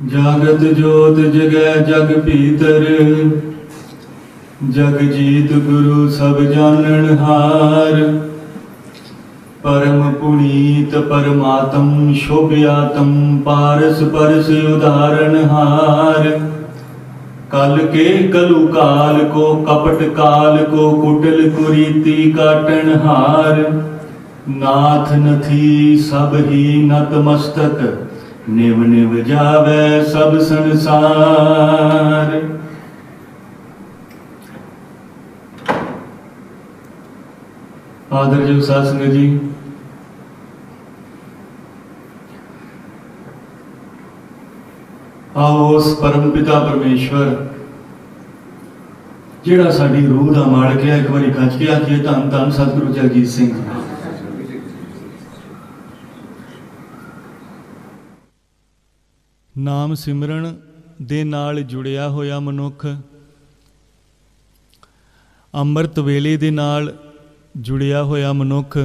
ਜਾਗਤ ਜੋਤ ਜਗੈ ਜਗ ਭੀਤਰ, ਜਗ ਜੀਤ ਗੁਰੂ ਸਭ ਜਾਣਨ ਹਾਰ। ਪਰਮ ਪੁਨੀਤ ਪਰਮਾਤਮ ਸ਼ੋਭਿਆਤਮ ਪਾਰਸ ਪਰਸ ਉਦਾਹਰਨ ਹਾਰ। ਕਲ ਕੇ ਕਲੂ ਕਾਲ ਕੋ ਕਪਟ ਕਾਲ ਕੋ ਕੁਟਲ ਕੁਰੀਤੀ ਕਾਟਣ ਹਾਰ। ਨਾਥ ਨਥੀ ਸਭ ਹੀ ਨਤਮਸਤਕ ਨਿਵ ਨਿਵ ਜਾਵੇ ਸਭ ਸੰਸਾਰ। ਆਦਰ ਜੋ ਸਾਧ ਸੰਗਤ ਜੀ। ਆਓ ਉਸ ਪਰਮ ਪਿਤਾ ਪਰਮੇਸ਼ਵਰ, ਜਿਹੜਾ ਸਾਡੀ ਰੂਹ ਦਾ ਮਾਲਕ ਹੈ, ਇੱਕ ਵਾਰੀ ਗੱਜ ਕੇ ਆਖੀਏ, ਧੰਨ ਧੰਨ ਸਤਿਗੁਰੂ ਜਗਜੀਤ ਸਿੰਘ ਜੀ। ਨਾਮ ਸਿਮਰਨ ਦੇ ਨਾਲ ਜੁੜਿਆ ਹੋਇਆ ਮਨੁੱਖ, ਅੰਮ੍ਰਿਤ ਵੇਲੇ ਦੇ ਨਾਲ ਜੁੜਿਆ ਹੋਇਆ ਮਨੁੱਖ,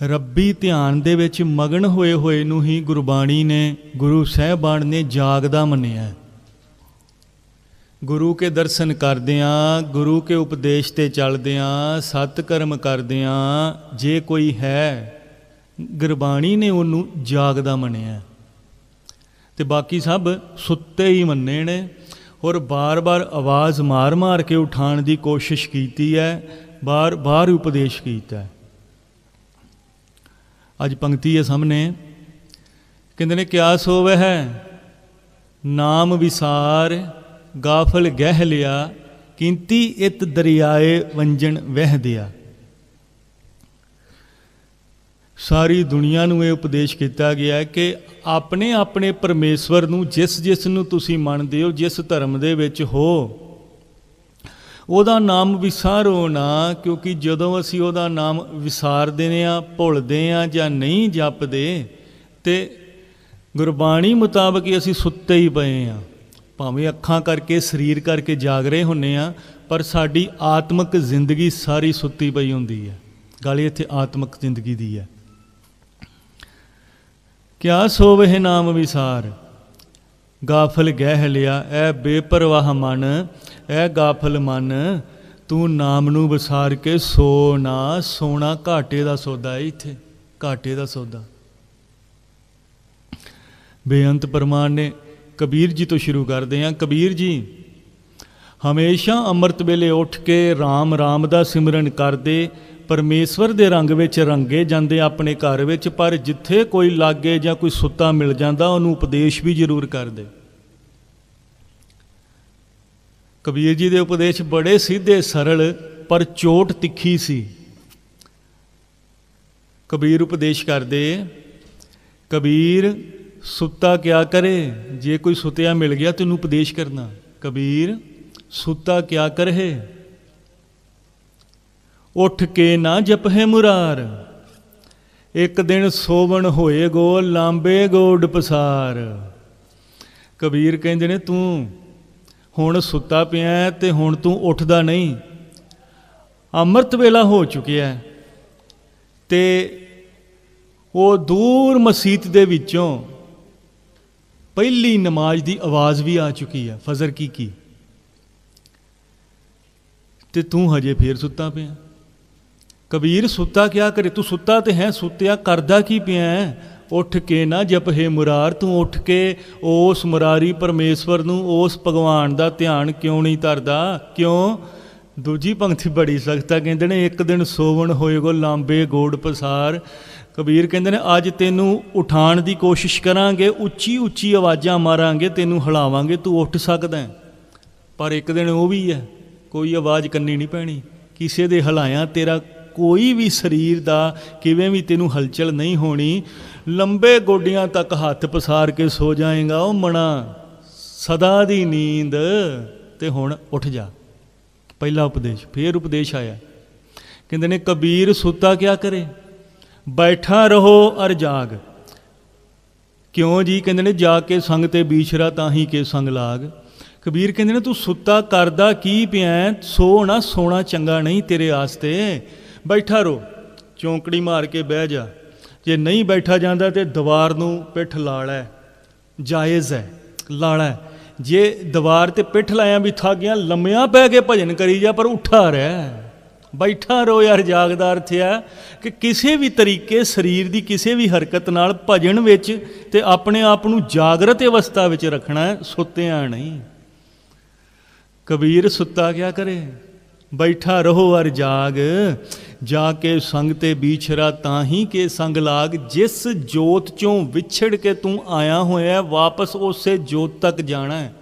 ਰੱਬੀ ਧਿਆਨ ਦੇ ਵਿੱਚ ਮਗਨ ਹੋਏ ਹੋਏ ਨੂੰ ਹੀ ਗੁਰਬਾਣੀ ਨੇ, ਗੁਰੂ ਸਹਿਬਾਨ ਨੇ ਜਾਗਦਾ ਮੰਨਿਆ। ਗੁਰੂ ਕੇ ਦਰਸ਼ਨ ਕਰਦਿਆਂ, ਗੁਰੂ ਕੇ ਉਪਦੇਸ਼ ਤੇ ਚੱਲਦਿਆਂ ਸਤ ਕਰਮ ਕਰਦਿਆਂ ਜੇ ਕੋਈ ਹੈ ਗੁਰਬਾਣੀ ਨੇ ਉਹਨੂੰ ਜਾਗਦਾ ਮੰਨਿਆ। ਹੈ। ਤੇ ਬਾਕੀ ਸਭ ਸੁੱਤੇ ਹੀ ਮੰਨੇ ਨੇ। ਔਰ ਬਾਰ-ਬਾਰ ਆਵਾਜ਼ ਮਾਰ-ਮਾਰ ਕੇ ਉਠਾਉਣ ਦੀ ਕੋਸ਼ਿਸ਼ ਕੀਤੀ ਹੈ। ਬਾਰ-ਬਾਰ ਉਪਦੇਸ਼ ਕੀਤਾ ਅੱਜ ਪੰਕਤੀ ਹੈ ਸਾਹਮਣੇ। ਕਹਿੰਦੇ ਨੇ, ਕਿਆ ਸੋਵੈ ਹੈ? ਨਾਮ ਵਿਸਾਰ, ਗਾਫਲ ਗਹਿ ਲਿਆ, ਕਿੰਤੀ ਇਤ ਦਰਿਆਏ ਵੰਜਣ ਵਹਿ ਦਿਆ। ਸਾਰੀ ਦੁਨੀਆ ਨੂੰ ਇਹ ਉਪਦੇਸ਼ ਕੀਤਾ ਗਿਆ ਕਿ ਆਪਣੇ ਆਪਣੇ ਪਰਮੇਸ਼ਵਰ ਨੂੰ, ਜਿਸ ਜਿਸ ਨੂੰ ਤੁਸੀਂ ਮੰਨਦੇ ਹੋ, ਜਿਸ ਧਰਮ ਦੇ ਵਿੱਚ ਹੋ, ਉਹਦਾ ਨਾਮ ਵਿਸਾਰੋ ਨਾ, ਕਿਉਂਕਿ ਜਦੋਂ ਅਸੀਂ ਉਹਦਾ ਨਾਮ ਵਿਸਾਰਦੇ ਨੇ ਆ, ਭੁੱਲਦੇ ਆ ਜਾਂ ਨਹੀਂ ਜਪਦੇ, ਤੇ ਗੁਰਬਾਣੀ ਮੁਤਾਬਕ ਹੀ ਅਸੀਂ ਸੁੱਤੇ ਹੀ ਪਏ ਆ। ਭਾਵੇਂ ਅੱਖਾਂ ਕਰਕੇ, ਸਰੀਰ ਕਰਕੇ ਜਾਗ ਰਹੇ ਹੁੰਨੇ ਆ, ਪਰ ਸਾਡੀ ਆਤਮਿਕ ਜ਼ਿੰਦਗੀ ਸਾਰੀ ਸੁੱਤੀ ਪਈ ਹੁੰਦੀ ਹੈ। ਗੱਲ ਇੱਥੇ ਆਤਮਿਕ ਜ਼ਿੰਦਗੀ ਦੀ ਹੈ। ਕਿਆ ਸੋਵਹਿ ਨਾਮ ਵਿਸਾਰ? ਗਾਫਲ ਗਹਿ ਲਿਆ, ਐ ਬੇਪਰਵਾਹ ਮਨ, ਐ ਗਾਫਲ ਮਨ, ਤੂੰ ਨਾਮ ਨੂੰ ਵਿਸਾਰ ਕੇ ਸੋ ਨਾ ਸੋਨਾ ਘਾਟੇ ਦਾ ਸੌਦਾ ਹੈ ਇੱਥੇ, ਘਾਟੇ ਦਾ ਸੌਦਾ। ਬੇਅੰਤ ਪਰਮਾਨ ਨੇ ਕਬੀਰ ਜੀ ਤੋਂ ਸ਼ੁਰੂ ਕਰਦੇ ਹਾਂ ਕਬੀਰ ਜੀ, ਹਮੇਸ਼ਾ ਅੰਮ੍ਰਿਤ ਵੇਲੇ ਉੱਠ ਕੇ RAM RAM ਦਾ ਸਿਮਰਨ ਕਰਦੇ ਪਰਮੇਸ਼ਵਰ ਦੇ ਰੰਗ ਵਿੱਚ ਰੰਗੇ ਜਾਂਦੇ ਆਪਣੇ ਘਰ ਵਿੱਚ, ਪਰ ਜਿੱਥੇ ਕੋਈ ਲਾਗੇ ਜਾਂ ਕੋਈ ਸੁੱਤਾ ਮਿਲ ਜਾਂਦਾ, ਉਹਨੂੰ ਉਪਦੇਸ਼ ਵੀ ਜ਼ਰੂਰ ਕਰਦੇ ਕਬੀਰ ਜੀ ਦੇ ਉਪਦੇਸ਼ ਬੜੇ ਸਿੱਧੇ, ਸਰਲ, ਪਰ ਚੋਟ ਤਿੱਖੀ ਸੀ। ਕਬੀਰ ਉਪਦੇਸ਼ ਕਰਦੇ, ਕਬੀਰ, ਸੁੱਤਾ ਕਿਆ ਕਰੇ? ਜੇ ਕੋਈ ਸੁੱਤਿਆ ਮਿਲ ਗਿਆ, ਤੈਨੂੰ ਉਪਦੇਸ਼ ਕਰਨਾ। ਕਬੀਰ, ਸੁੱਤਾ ਕਿਆ ਕਰੇ? ਉੱਠ ਕੇ ਨਾ ਜਪਹਿ ਮੁਰਾਰ। ਇੱਕ ਦਿਨ ਸੋਵਣ ਹੋਏ ਗੋ ਲਾਂਬੇ ਗੋਡ ਪਸਾਰ। ਕਬੀਰ ਕਹਿੰਦੇ ਨੇ, ਤੂੰ ਹੁਣ ਸੁੱਤਾ ਪਿਆ ਹੈ ਤੇ ਹੁਣ ਤੂੰ ਉੱਠਦਾ ਨਹੀਂ। ਅੰਮ੍ਰਿਤ ਵੇਲਾ ਹੋ ਚੁੱਕਿਆ ਹੈ ਤੇ ਉਹ ਦੂਰ ਮਸਜਿਦ ਦੇ ਵਿੱਚੋਂ ਪਹਿਲੀ ਨਮਾਜ਼ ਦੀ ਆਵਾਜ਼ ਵੀ ਆ ਚੁੱਕੀ ਹੈ। ਫਜ਼ਰ ਕੀ ਕੀ? ਤੇ ਤੂੰ ਹਜੇ ਫੇਰ ਸੁੱਤਾ ਪਿਆ ਕਬੀਰ, ਸੁੱਤਾ ਕਿਆ ਕਰੇ? ਤੂੰ ਸੁੱਤਾ ਤੇ ਹੈ, ਸੁੱਤਿਆ ਕਰਦਾ ਕੀ ਪਿਆ ਉੱਠ ਕੇ ਨਾ ਜਪ ਜਪਹੇ ਮੁਰਾਰ, ਤੂੰ ਉੱਠ ਕੇ ਉਸ ਮੁਰਾਰੀ ਪਰਮੇਸ਼ਵਰ ਨੂੰ, ਉਸ ਭਗਵਾਨ ਦਾ ਧਿਆਨ ਕਿਉਂ ਨਹੀਂ ਧਰਦਾ? ਕਿਉਂ? ਦੂਜੀ ਪੰਕਤੀ ਬੜੀ ਸਖਤ ਆ, ਕਹਿੰਦੇ ਨੇ, ਇੱਕ ਦਿਨ ਸੋਵਣ ਹੋਏਗੋ ਲਾਂਬੇ ਗੋੜ ਪਸਾਰ। ਕਬੀਰ ਕਹਿੰਦੇ ਨੇ, ਅੱਜ ਤੈਨੂੰ ਉਠਾਣ ਦੀ ਕੋਸ਼ਿਸ਼ ਕਰਾਂਗੇ, ਉੱਚੀ ਉੱਚੀ ਆਵਾਜ਼ਾਂ ਮਾਰਾਂਗੇ, ਤੈਨੂੰ ਹਿਲਾਵਾਂਗੇ, ਤੂੰ ਉੱਠ ਸਕਦਾ ਪਰ ਇੱਕ ਦਿਨ ਉਹ ਵੀ ਹੈ, ਕੋਈ ਆਵਾਜ਼ ਕੰਨੀ ਨਹੀਂ ਪੈਣੀ। ਕਿਸੇ ਦੇ ਹਲਾਇਆ ਤੇਰਾ ਕੋਈ ਵੀ ਸਰੀਰ ਦਾ ਕਿਵੇਂ ਵੀ ਤੈਨੂੰ ਹਲਚਲ ਨਹੀਂ ਹੋਣੀ, ਲੰਬੇ ਗੋਡਿਆਂ ਤੱਕ ਹੱਥ ਪਸਾਰ ਕੇ ਸੋ ਜਾਏਗਾ, ਉਹ ਮਣਾ ਸਦਾ ਦੀ ਨੀਂਦ ਤੇ ਹੁਣ ਉੱਠ ਜਾ। ਪਹਿਲਾ ਉਪਦੇਸ਼, ਫਿਰ ਉਪਦੇਸ਼ ਆਇਆ। ਕਹਿੰਦੇ ਨੇ, ਕਬੀਰ ਸੁੱਤਾ ਕਿਆ ਕਰੇ? ਬੈਠਾ ਰਹੋ ਅਰ ਜਾਗ। ਕਿਉਂ ਜੀ? ਕਹਿੰਦੇ ਨੇ, ਜਾ ਕੇ ਸੰਗ ਤੇ ਬੀਛਰਾ ਤਾਂ ਹੀ ਕੇ ਸੰਗ ਲਾਗ। ਕਬੀਰ ਕਹਿੰਦੇ ਨੇ, ਤੂੰ ਸੁੱਤਾ ਕਰਦਾ ਕੀ ਪਿਆ ਸੋ ਨਾ ਸੋਣਾ ਚੰਗਾ ਨਹੀਂ ਤੇਰੇ ਆਸਤੇ। ਬੈਠਾ ਰੋ, ਚੌਂਕੜੀ ਮਾਰ ਕੇ ਬਹਿ ਜਾ। ਜੇ ਨਹੀਂ ਬੈਠਾ ਜਾਂਦਾ ਤੇ ਦੀਵਾਰ ਨੂੰ ਪਿੱਠ ਲਾ ਲੈ ਜਾਇਜ਼ ਹੈ, ਲਾਲਾ। ਹੈ। ਜੇ ਦੀਵਾਰ ਤੇ ਪਿੱਠ ਲਾਇਆ ਵੀ ਥੱਕ ਗਿਆ ਲੰਮਿਆਂ ਪੈ ਕੇ ਭਜਨ ਕਰੀ ਜਾ, ਪਰ ਉੱਠਾ ਰਹਿ। ਬੈਠਾ ਰੋ ਯਾਰ ਜਾਗਦਾ ਅਰਥ ਹੈ ਕਿ ਕਿਸੇ ਵੀ ਤਰੀਕੇ ਸਰੀਰ ਦੀ ਕਿਸੇ ਵੀ ਹਰਕਤ ਨਾਲ ਭਜਨ ਵਿੱਚ ਤੇ ਆਪਣੇ ਆਪ ਨੂੰ ਜਾਗਰਤ ਅਵਸਥਾ ਵਿੱਚ ਰੱਖਣਾ ਹੈ ਸੁੱਤਿਆਂ ਨਹੀਂ। ਕਬੀਰ ਸੁੱਤਾ ਕਿਆ ਕਰੇ? ਬੈਠਾ ਰਹੋ ਅਰ ਜਾਗ। ਜਾ ਕੇ ਸੰਗ ਤੇ ਵਿਛਰਾ ਤਾਂ ਹੀ ਕੇ ਸੰਗ ਲਾਗ। ਜਿਸ ਜੋਤ ਚੋਂ ਵਿਛੜ ਕੇ ਤੂੰ ਆਇਆ ਹੋਇਆ, ਵਾਪਸ ਉਸੇ ਜੋਤ ਤੱਕ ਜਾਣਾ ਹੈ।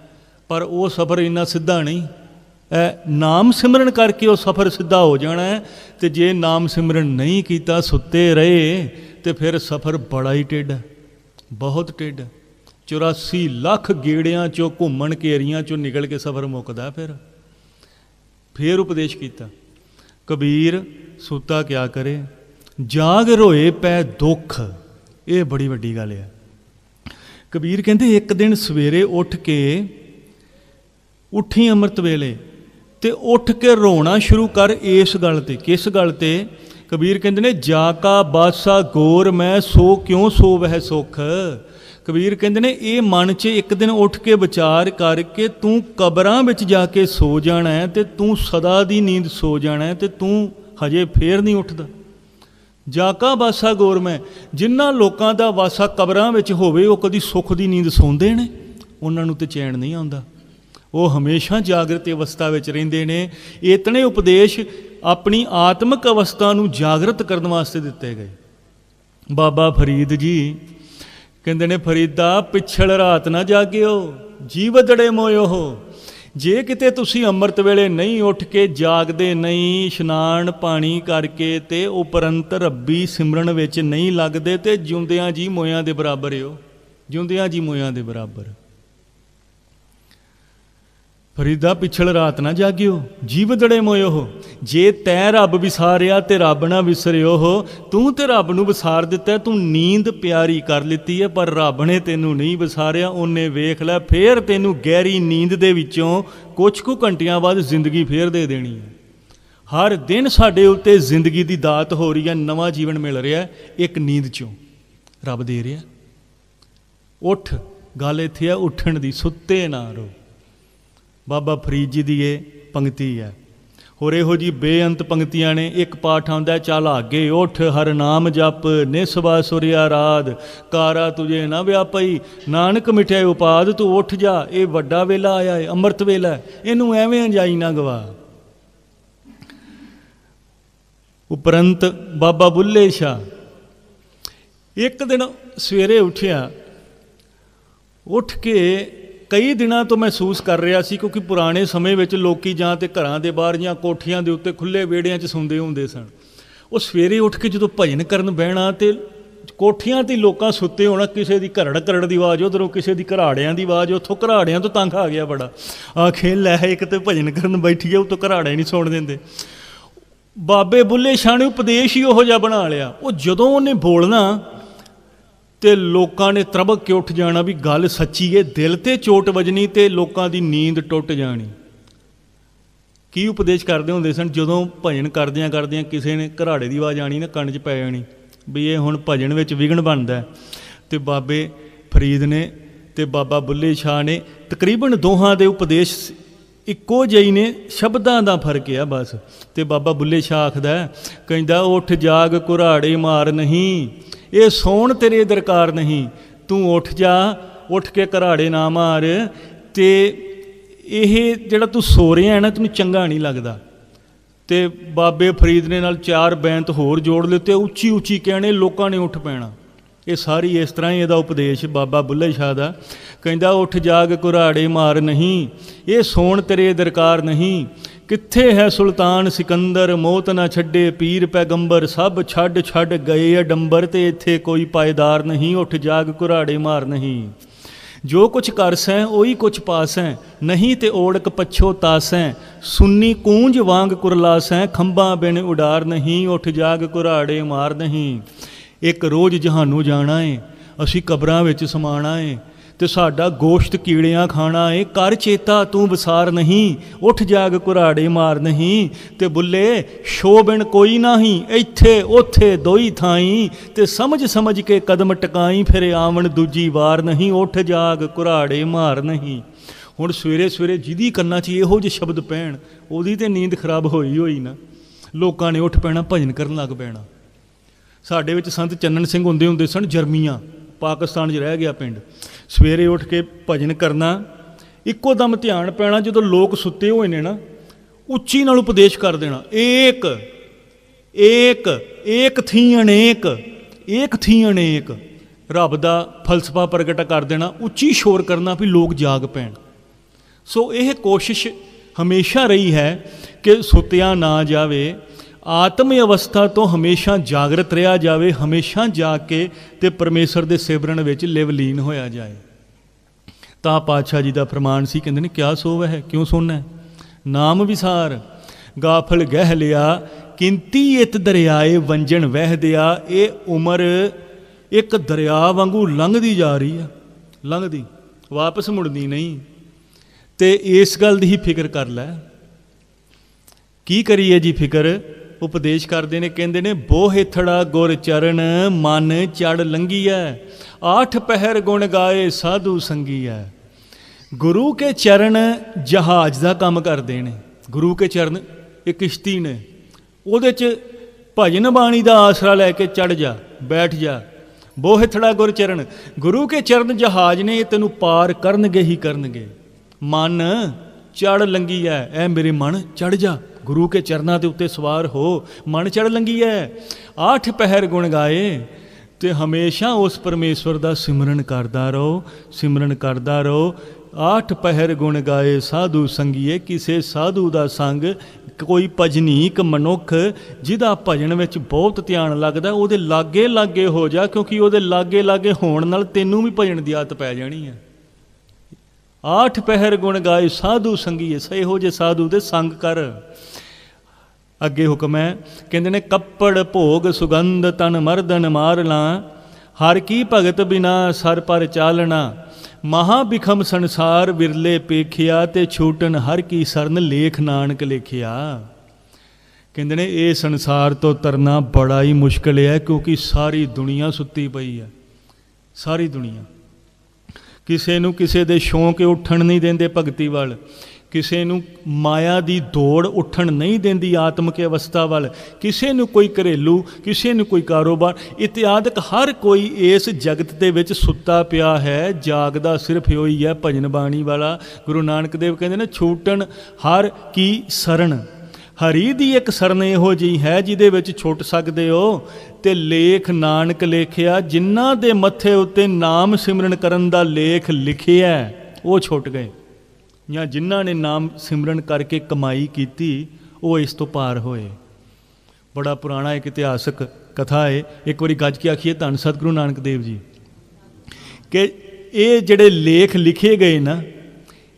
ਪਰ ਉਹ ਸਫ਼ਰ ਇੰਨਾ ਸਿੱਧਾ ਨਹੀਂ। ਇਹ ਨਾਮ ਸਿਮਰਨ ਕਰਕੇ ਉਹ ਸਫ਼ਰ ਸਿੱਧਾ ਹੋ ਜਾਣਾ ਹੈ। ਤੇ ਜੇ ਨਾਮ ਸਿਮਰਨ ਨਹੀਂ ਕੀਤਾ, ਸੁੱਤੇ ਰਹੇ, ਤੇ ਫਿਰ ਸਫ਼ਰ ਬੜਾ ਹੀ ਟੇਢਾ ਬਹੁਤ ਟੇਢਾ 84 ਲੱਖ ਗੇੜਿਆਂ ਚੋਂ ਘੁੰਮਣ ਕੇਰੀਆਂ ਚੋਂ ਨਿਕਲ ਕੇ ਸਫ਼ਰ ਮੁੱਕਦਾ ਫਿਰ। ਫੇਰ ਉਪਦੇਸ਼ ਕੀਤਾ। ਕਬੀਰ ਸੁੱਤਾ ਕਿਆ ਕਰੇ? ਜਾਗ ਰੋਏ ਪੈ ਦੁੱਖ। ਇਹ ਬੜੀ ਵੱਡੀ ਗੱਲ ਹੈ ਕਬੀਰ ਕਹਿੰਦੇ, ਇੱਕ ਦਿਨ ਸਵੇਰੇ ਉੱਠ ਕੇ ਉੱਠੀ ਅੰਮ੍ਰਿਤ ਵੇਲੇ ਤੇ ਉੱਠ ਕੇ ਰੋਣਾ ਸ਼ੁਰੂ ਕਰ ਇਸ ਗੱਲ ਤੇ। ਕਿਸ ਗੱਲ ਤੇ? ਕਬੀਰ ਕਹਿੰਦੇ ਨੇ, ਜਾ ਕਾ ਬਾਸਾ ਗੋਰ, ਮੈਂ ਸੋ ਕਿਉਂ ਸੋ ਵਹਿ ਸੁਖ? ਕਬੀਰ ਕਹਿੰਦੇ ਨੇ, ਇਹ ਮਨ 'ਚ ਇੱਕ ਦਿਨ ਉੱਠ ਕੇ ਵਿਚਾਰ ਕਰਕੇ ਤੂੰ ਕਬਰਾਂ ਵਿੱਚ ਜਾ ਕੇ ਸੋ ਜਾਣਾ ਹੈ ਤੇ ਤੂੰ ਸਦਾ ਦੀ ਨੀਂਦ ਸੋ ਜਾਣਾ ਹੈ ਤੇ ਤੂੰ ਹਜੇ ਫੇਰ ਨਹੀਂ ਉੱਠਦਾ। ਜਾਕਾ ਵਾਸਾ ਗੋਰ ਮੈਂ ਜਿਨ੍ਹਾਂ ਲੋਕਾਂ ਦਾ ਵਾਸਾ ਕਬਰਾਂ ਵਿੱਚ ਹੋਵੇ, ਉਹ ਕਦੀ ਸੁੱਖ ਦੀ ਨੀਂਦ ਸੌਂਦੇ ਨੇ। ਉਹਨਾਂ ਨੂੰ ਤੇ ਚੈਨ ਨਹੀਂ ਆਉਂਦਾ। ਉਹ ਹਮੇਸ਼ਾ ਜਾਗਰਤ ਅਵਸਥਾ ਵਿੱਚ ਰਹਿੰਦੇ ਨੇ। ਇਤਨੇ ਉਪਦੇਸ਼ ਆਪਣੀ ਆਤਮਿਕ ਅਵਸਥਾ ਨੂੰ ਜਾਗਰਤ ਕਰਨ ਵਾਸਤੇ ਦਿੱਤੇ ਗਏ। ਬਾਬਾ ਫਰੀਦ ਜੀ ਕਹਿੰਦੇ ਨੇ, ਫਰੀਦਾ ਪਿਛੜ ਰਾਤ ਨਾ ਜਾਗਿਓ ਜੀਵਦੜੇ ਮੋਇਓ ਹੋ। ਜੇ ਕਿਤੇ ਤੁਸੀਂ ਅੰਮ੍ਰਿਤ ਵੇਲੇ ਨਹੀਂ ਉੱਠ ਕੇ ਜਾਗਦੇ ਨਹੀਂ, ਇਸ਼ਨਾਨ ਪਾਣੀ ਕਰਕੇ ਤੇ ਉਪਰੰਤ ਰੱਬੀ ਸਿਮਰਨ ਵਿੱਚ ਨਹੀਂ ਲੱਗਦੇ, ਤੇ ਜਿਉਂਦਿਆਂ ਜੀ ਮੋਇਆਂ ਦੇ ਬਰਾਬਰ ਹੋ ਜਿਉਂਦਿਆਂ ਜੀ ਮੋਇਆਂ ਦੇ ਬਰਾਬਰ। ਫਰੀਦਾ ਪਿਛੜ ਰਾਤ ਨਾ ਜਾਗਿਓ, ਜੀਵ ਦੜੇ ਮੋਇਓ ਹੋ। ਜੇ ਤੈ ਰੱਬ ਵਿਸਾਰਿਆ ਤੇ ਰੱਬ ਨਾ ਵਿਸਰਿਓ ਹੋ, ਤੂੰ ਤੇ ਰੱਬ ਨੂੰ ਵਿਸਾਰ ਦਿੱਤਾ, ਤੂੰ ਨੀਂਦ ਪਿਆਰੀ ਕਰ ਲਿੱਤੀ ਹੈ ਪਰ ਰੱਬ ਨੇ ਤੈਨੂੰ ਨਹੀਂ ਵਿਸਾਰਿਆ, ਉਹਨੇ ਵੇਖ ਲੈ, ਫੇਰ ਤੈਨੂੰ ਗਹਿਰੀ ਨੀਂਦ ਦੇ ਵਿੱਚੋਂ ਕੁਝ ਕੁ ਘੰਟਿਆਂ ਬਾਅਦ ਜ਼ਿੰਦਗੀ ਫੇਰ ਦੇ ਦੇਣੀ ਹੈ ਹਰ ਦਿਨ ਸਾਡੇ ਉੱਤੇ ਜ਼ਿੰਦਗੀ ਦੀ ਦਾਤ ਹੋ ਰਹੀ ਹੈ ਨਵਾਂ ਜੀਵਨ ਮਿਲ ਰਿਹਾ ਇੱਕ ਨੀਂਦ ਚੋਂ। ਰੱਬ ਦੇ ਰਿਹਾ। ਉੱਠ, ਗੱਲ ਇੱਥੇ ਆ, ਉੱਠਣ ਦੀ, ਸੁੱਤੇ ਨਾ ਰਹੋ। ਬਾਬਾ ਫਰੀਦ ਜੀ ਦੀ ਇਹ ਪੰਕਤੀ ਹੈ। ਹੋਰ ਇਹੋ ਜੀ ਬੇਅੰਤ ਪੰਕਤੀਆਂ ਨੇ ਇੱਕ ਪਾਠ ਆਉਂਦਾ ਹੈ, ਚੱਲ ਆਗੇ ਉੱਠ ਹਰ ਨਾਮ ਜਪ ਨਿਸਵਾ ਸੁਰਿਆ ਰਾਧ ਕਾਰਾ ਤੁਝੇ ਨਾ ਵਿਆਪਈ ਨਾਨਕ ਮਿਠਿਆ ਉਪਾਦ ਤੂੰ ਉੱਠ ਜਾ ਇਹ ਵੱਡਾ ਵੇਲਾ ਆਇਆ ਹੈ ਅੰਮ੍ਰਿਤ ਵੇਲਾ ਇਹਨੂੰ ਐਵੇਂ ਅੰਜਾਈ ਨਾ ਗਵਾ। ਉਪਰੰਤ ਬਾਬਾ ਬੁੱਲੇ ਸ਼ਾਹ ਇੱਕ ਦਿਨ ਸਵੇਰੇ ਉੱਠਿਆ ਉੱਠ ਕੇ ਕਈ ਦਿਨਾਂ ਤੋਂ ਮਹਿਸੂਸ ਕਰ ਰਿਹਾ ਸੀ ਕਿਉਂਕਿ ਪੁਰਾਣੇ ਸਮੇਂ ਵਿੱਚ ਲੋਕੀ ਜਾਂ ਤੇ ਘਰਾਂ ਦੇ ਬਾਹਰ ਜਾਂ ਕੋਠੀਆਂ ਦੇ ਉੱਤੇ ਖੁੱਲੇ ਵਿਹੜਿਆਂ 'ਚ ਸੌਂਦੇ ਹੁੰਦੇ ਸਨ। ਉਹ ਸਵੇਰੇ ਉੱਠ ਕੇ ਜਦੋਂ ਭਜਨ ਕਰਨ ਬਹਿਣਾ ਤੇ ਕੋਠੀਆਂ ਤੇ ਲੋਕਾਂ ਸੁੱਤੇ ਹੋਣਾ, ਕਿਸੇ ਦੀ ਘਰੜ ਘਰੜ ਦੀ ਆਵਾਜ਼, ਉਧਰੋਂ ਕਿਸੇ ਦੀ ਘਰਾੜਿਆਂ ਦੀ ਆਵਾਜ਼, ਉੱਥੋਂ ਘਰਾੜਿਆਂ ਤੋਂ ਤੰਗ ਆ ਗਿਆ ਬੜਾ। ਆਖੇ, ਲੈ ਇੱਕ ਤੇ ਭਜਨ ਕਰਨ ਬੈਠੀ ਆ, ਉਹ ਤੋਂ ਘਰਾੜੇ ਨਹੀਂ ਸੁਣ ਦਿੰਦੇ। ਬਾਬੇ ਬੁੱਲੇ ਸ਼ਾਹ ਨੇ ਉਪਦੇਸ਼ ਹੀ ਉਹੋ ਜਿਹਾ ਬਣਾ ਲਿਆ। ਉਹ ਜਦੋਂ ਉਹਨੇ ਬੋਲਣਾ ਤੇ ਲੋਕਾਂ ਨੇ ਤਰਬਕ ਕੇ ਉੱਠ ਜਾਣਾ ਵੀ ਗੱਲ ਸੱਚੀ ਏ ਦਿਲ ਤੇ ਚੋਟ ਵੱਜਣੀ ਤੇ ਲੋਕਾਂ ਦੀ ਨੀਂਦ ਟੁੱਟ ਜਾਣੀ। ਕੀ ਉਪਦੇਸ਼ ਕਰਦੇ ਹੁੰਦੇ ਸਨ? ਜਦੋਂ ਭਜਨ ਕਰਦਿਆਂ ਕਰਦਿਆਂ ਕਿਸੇ ਨੇ ਘਰਾੜੇ ਦੀ ਆਵਾਜ਼ ਆਣੀ ਨਾ ਕੰਨ 'ਚ ਪੈ ਜਾਣੀ ਵੀ ਇਹ ਹੁਣ ਭਜਨ ਵਿੱਚ ਵਿਗਣ ਬਣਦਾ ਹੈ। ਤੇ ਬਾਬੇ ਫਰੀਦ ਨੇ ਤੇ ਬਾਬਾ ਬੁੱਲੇ ਸ਼ਾਹ ਨੇ ਤਕਰੀਬਨ ਦੋਹਾਂ ਦੇ ਉਪਦੇਸ਼ ਇੱਕੋ ਜਿਹੀ ਨੇ ਸ਼ਬਦਾਂ ਦਾ ਫ਼ਰਕ ਆ ਬਸ। ਤੇ ਬਾਬਾ ਬੁੱਲੇ ਸ਼ਾਹ ਆਖਦਾ ਹੈ, ਕਹਿੰਦਾ ਉੱਠ ਜਾਗ ਕੁਰਾੜੇ ਮਾਰ ਨਹੀਂ ਇਹ ਸੌਣ ਤੇਰੇ ਦਰਕਾਰ ਨਹੀਂ। ਤੂੰ ਉੱਠ ਜਾ, ਉੱਠ ਕੇ ਘਰਾੜੇ ਨਾ ਮਾਰ। ਤੇ ਇਹ ਜਿਹੜਾ ਤੂੰ ਸੋ ਰਿਹਾ ਹੈ ਨਾ, ਤੈਨੂੰ ਚੰਗਾ ਨਹੀਂ ਲੱਗਦਾ। ਤੇ ਬਾਬੇ ਫਰੀਦ ਨੇ ਨਾਲ ਚਾਰ ਬੈਂਤ ਹੋਰ ਜੋੜ ਲਿੱਤੇ, ਉੱਚੀ ਉੱਚੀ ਕਹਿਣੇ ਲੋਕਾਂ ਨੇ ਉੱਠ ਪੈਣਾ। ਇਹ ਸਾਰੀ ਇਸ ਤਰ੍ਹਾਂ ਹੀ ਇਹਦਾ ਉਪਦੇਸ਼ ਬਾਬਾ ਬੁੱਲੇ ਸ਼ਾਹ ਦਾ। ਕਹਿੰਦਾ, ਉੱਠ ਜਾਗ ਕੁਰਾੜੇ ਮਾਰ ਨਹੀਂ। ਇਹ ਸੌਣ ਤੇਰੇ ਦਰਕਾਰ ਨਹੀਂ। ਕਿੱਥੇ ਹੈ ਸੁਲਤਾਨ ਸਿਕੰਦਰ? ਮੌਤ ਨਾ ਛੱਡੇ ਪੀਰ ਪੈਗੰਬਰ, ਸਭ ਛੱਡ ਛੱਡ ਗਏ ਅਡੰਬਰ, ਤੇ ਇੱਥੇ ਕੋਈ ਪਾਇਦਾਰ ਨਹੀਂ, ਉੱਠ ਜਾਗ ਘੁਰਾੜੇ ਮਾਰ ਨਹੀਂ। ਜੋ ਕੁਛ ਕਰਸੈਂ, ਉਹੀ ਕੁਛ ਪਾਸੈਂ, ਨਹੀਂ ਤੇ ਓੜਕ ਪਛੋ ਤਾਸੈਂ। ਸੁੰਨੀ ਕੂੰਜ ਵਾਂਗ ਕੁਰਲਾਸੈਂ, ਖੰਭਾਂ ਬਿਨ ਉਡਾਰ ਨਹੀਂ, ਉੱਠ ਜਾਗ ਘੁਰਾੜੇ ਮਾਰ ਨਹੀਂ। ਇੱਕ ਰੋਜ਼ ਜਹਾਨੂੰ ਜਾਣਾ ਏ, ਅਸੀਂ ਕਬਰਾਂ ਵਿੱਚ ਸਮਾਣਾ ਏ ਤੇ ਸਾਡਾ ਗੋਸ਼ਤ ਕੀੜਿਆਂ ਖਾਣਾ ਏ, ਕਰ ਚੇਤਾ ਤੂੰ ਵਿਸਾਰ ਨਹੀਂ, ਉੱਠ ਜਾਗ ਕੁਰਾੜੇ ਮਾਰ ਨਹੀਂ, ਤੇ ਬੁੱਲੇ ਸ਼ੋਬਣ ਕੋਈ ਨਹੀਂ, ਇੱਥੇ ਉੱਥੇ ਦੋਈ ਥਾਈ, ਤੇ ਸਮਝ ਸਮਝ ਕੇ ਕਦਮ ਟਕਾਈ, ਫਿਰ ਆਵਣ ਦੂਜੀ ਵਾਰ ਨਹੀਂ, ਉੱਠ ਜਾਗ ਕੁਰਾੜੇ ਮਾਰ ਨਹੀਂ। ਹੁਣ ਸਵੇਰੇ ਸਵੇਰੇ ਜਿਹਦੀ ਕੰਨਾਂ 'ਚ ਇਹੋ ਜਿਹੇ ਸ਼ਬਦ ਪੈਣ, ਉਹਦੀ ਤੇ ਨੀਂਦ ਖਰਾਬ ਹੋਈ ਹੋਈ ਨਾ, ਲੋਕਾਂ ਨੇ ਉੱਠ ਪੈਣਾ, ਭਜਨ ਕਰਨ ਲੱਗ ਪੈਣਾ। ਸਾਡੇ ਵਿੱਚ ਸੰਤ ਚੰਨਨ ਸਿੰਘ ਹੁੰਦੇ ਹੁੰਦੇ ਸਨ, ਜਰਮੀਆਂ। ਪਾਕਿਸਤਾਨ 'ਚ ਰਹਿ ਗਿਆ ਪਿੰਡ। ਸਵੇਰੇ ਉੱਠ ਕੇ ਭਜਨ ਕਰਨਾ, ਇੱਕੋ ਦਮ ਧਿਆਨ ਪੈਣਾ ਜਦੋਂ ਲੋਕ ਸੁੱਤੇ ਹੋਏ ਨੇ ਨਾ, ਉੱਚੀ ਨਾਲ ਉਪਦੇਸ਼ ਕਰ ਦੇਣਾ, ਏਕ ਏਕ ਏਕ ਥੀ ਅਨੇਕ, ਏਕ ਥੀ ਅਨੇਕ। ਰੱਬ ਦਾ ਫਲਸਫਾ ਪ੍ਰਗਟ ਕਰ ਦੇਣਾ, ਉੱਚੀ ਸ਼ੋਰ ਕਰਨਾ ਵੀ ਲੋਕ ਜਾਗ ਪੈਣ। ਸੋ ਇਹ ਕੋਸ਼ਿਸ਼ ਹਮੇਸ਼ਾ ਰਹੀ ਹੈ ਕਿ ਸੁੱਤਿਆ ਨਾ ਜਾਵੇ ਆਤਮ ਅਵਸਥਾ ਤੋਂ ਹਮੇਸ਼ਾ ਜਾਗਰਤ ਰਿਹਾ ਜਾਵੇ, ਹਮੇਸ਼ਾ ਜਾਗ ਕੇ ਤੇ ਪਰਮੇਸ਼ਰ ਦੇ ਸਿਮਰਨ ਵਿੱਚ ਲਿਵ ਲੀਨ ਹੋਇਆ ਜਾਏ। ਤਾਂ ਪਾਤਸ਼ਾਹ ਜੀ ਦਾ ਫਰਮਾਨ ਸੀ, ਕਹਿੰਦੇ ਨੇ, ਕਿਆ ਸੋਵ ਹੈ, ਕਿਉਂ ਸੋਨਾ ਨਾਮ ਵਿਸਾਰ, ਗਾਫਲ ਗਹਿ ਲਿਆ, ਕਿੰਤੀ ਇਤ ਦਰਿਆਏ ਵੰਜਣ ਵਹਿਦਿਆ ਇਹ ਉਮਰ ਇੱਕ ਦਰਿਆ ਵਾਂਗੂ ਲੰਘਦੀ ਜਾ ਰਹੀ ਆ ਲੰਘਦੀ, ਵਾਪਸ ਮੁੜਦੀ ਨਹੀਂ। ਤੇ ਇਸ ਗੱਲ ਦੀ ਹੀ ਫਿਕਰ ਕਰ ਲੈ। ਕੀ ਕਰੀਏ ਜੀ ਫਿਕਰ? ਉਪਦੇਸ਼ ਕਰਦੇ ਨੇ, ਕਹਿੰਦੇ ਨੇ, ਬੋਹਿਥੜਾ ਗੁਰ ਚਰਨ, ਮਨ ਚੜ ਲੰਗੀਐ, ਆਠ ਪਹਿਰ ਗੁਣ ਗਾਏ ਸਾਧੂ ਸੰਗੀ ਸੰਗੀਐ। ਗੁਰੂ ਕੇ ਚਰਨ ਜਹਾਜ਼ ਦਾ ਕੰਮ ਕਰਦੇ ਨੇ। ਗੁਰੂ ਕੇ ਚਰਨ, ਇਹ ਕਿਸ਼ਤੀ ਨੇ। ਉਹਦੇ 'ਚ ਭਜਨ ਬਾਣੀ ਦਾ ਆਸਰਾ ਲੈ ਕੇ ਚੜ ਜਾ, ਬੈਠ ਜਾ। ਬੋਹਿਥੜਾ ਗੁਰ ਚਰਨ, ਗੁਰੂ ਕੇ ਚਰਨ ਜਹਾਜ਼ ਨੇ, ਇਹ ਤੈਨੂੰ ਪਾਰ ਕਰਨਗੇ ਹੀ ਕਰਨਗੇ। ਮਨ ਚੜ ਲੰਗੀ ਐ ਐ ਮੇਰੇ ਮਨ ਚੜ ਜਾ। ਗੁਰੂ ਕੇ ਚਰਨਾਂ ਦੇ ਉੱਤੇ ਸਵਾਰ ਹੋ, ਮਨ ਚੜ ਲੰਗੀ ਹੈ ਆਠ ਪਹਿਰ ਗੁਣ ਗਾਏ, ਤੇ ਹਮੇਸ਼ਾ ਉਸ ਪਰਮੇਸ਼ਵਰ ਦਾ ਸਿਮਰਨ ਕਰਦਾ ਰਹੋ, ਸਿਮਰਨ ਕਰਦਾ ਰਹੋ। ਆਠ ਪਹਿਰ ਗੁਣ ਗਾਏ, ਸਾਧੂ ਸੰਗੀਏ, ਕਿਸੇ ਸਾਧੂ ਦਾ ਸੰਗ ਕੋਈ ਭਜਨੀਕ ਮਨੁੱਖ, ਜਿਹਦਾ ਭਜਨ ਵਿੱਚ ਬਹੁਤ ਧਿਆਨ ਲੱਗਦਾ, ਉਹਦੇ ਲਾਗੇ ਲਾਗੇ ਹੋ ਜਾ, ਕਿਉਂਕਿ ਉਹਦੇ ਲਾਗੇ ਲਾਗੇ ਹੋਣ ਨਾਲ ਤੈਨੂੰ ਵੀ ਭਜਨ ਦੀ ਆਦਤ ਪੈ ਜਾਣੀ ਹੈ ਆਠ ਪਹਿਰ ਗੁਣ ਗਾਏ, ਸਾਧੂ ਸੰਗੀਏ, ਸਹੋ ਜੇ ਸਾਧੂ ਦੇ ਸੰਗ ਕਰ। ਅੱਗੇ ਹੁਕਮ ਹੈ, ਕਹਿੰਦੇ ਨੇ, ਕੱਪੜ ਭੋਗ ਸੁਗੰਧ ਤਨ ਮਰਦਨ ਮਾਰ ਲਾਂ, ਹਰ ਕੀ ਭਗਤ ਬਿਨਾ ਸਰ ਪਰ ਚਾਲਣਾ, ਮਹਾ ਬਿਖਮ ਸੰਸਾਰ ਵਿਰਲੇ ਪੇਖਿਆ ਤੇ ਛੂਟਨ ਹਰ ਕੀ ਸਰਨ ਲੇਖ ਨਾਨਕ ਲਿਖਿਆ। ਕਹਿੰਦੇ ਨੇ, ਇਹ ਸੰਸਾਰ ਤੋਂ ਤਰਨਾ ਬੜਾ ਹੀ ਮੁਸ਼ਕਲ ਹੈ, ਕਿਉਂਕਿ ਸਾਰੀ ਦੁਨੀਆ ਸੁੱਤੀ ਪਈ ਹੈ, ਸਾਰੀ ਦੁਨੀਆ। ਕਿਸੇ ਨੂੰ ਕਿਸੇ ਦੇ ਸ਼ੌਂਕ ਉੱਠਣ ਨਹੀਂ ਦਿੰਦੇ ਭਗਤੀ ਵੱਲ। ਕਿਸੇ ਨੂੰ ਮਾਇਆ ਦੀ ਦੌੜ ਉੱਠਣ ਨਹੀਂ ਦਿੰਦੀ ਆਤਮਿਕ ਅਵਸਥਾ ਵੱਲ, ਕਿਸੇ ਨੂੰ ਕੋਈ ਘਰੇਲੂ, ਕਿਸੇ ਨੂੰ ਕੋਈ ਕਾਰੋਬਾਰ, ਇਤਿਆਦਿਕ ਹਰ ਕੋਈ ਇਸ ਜਗਤ ਦੇ ਵਿੱਚ ਸੁੱਤਾ ਪਿਆ ਹੈ, ਜਾਗਦਾ ਸਿਰਫ ਹੋਈ ਹੈ ਭਜਨ ਬਾਣੀ ਵਾਲਾ, ਗੁਰੂ ਨਾਨਕ ਦੇਵ ਕਹਿੰਦੇ ਨੇ, ਛੂਟਣ ਹਰ ਕੀ ਸਰਣ ਹਰੀ ਦੀ ਇੱਕ ਸਰਨ ਇਹੋ ਜੀ ਹੈ ਜਿਹਦੇ ਵਿੱਚ ਛੁੱਟ ਸਕਦੇ ਹੋ ਤੇ ਲੇਖ ਨਾਨਕ ਲੇਖਿਆ, ਜਿਨ੍ਹਾਂ ਦੇ ਮੱਥੇ ਉੱਤੇ ਨਾਮ ਸਿਮਰਨ ਕਰਨ ਦਾ ਲੇਖ ਲਿਖਿਆ ਉਹ ਛੁੱਟ ਗਏ। ਜਾਂ ਜਿਨ੍ਹਾਂ ਨੇ ਨਾਮ ਸਿਮਰਨ ਕਰਕੇ ਕਮਾਈ ਕੀਤੀ, ਉਹ ਇਸ ਤੋਂ ਪਾਰ ਹੋਏ। ਬੜਾ ਪੁਰਾਣਾ ਇੱਕ ਇਤਿਹਾਸਕ ਕਥਾ ਹੈ ਇੱਕ ਵਾਰੀ ਗੱਜ ਕੇ ਆਖੀਏ ਧੰਨ ਸਤਿਗੁਰੂ ਨਾਨਕ ਦੇਵ ਜੀ, ਕਿ ਇਹ ਜਿਹੜੇ ਲੇਖ ਲਿਖੇ ਗਏ ਨਾ,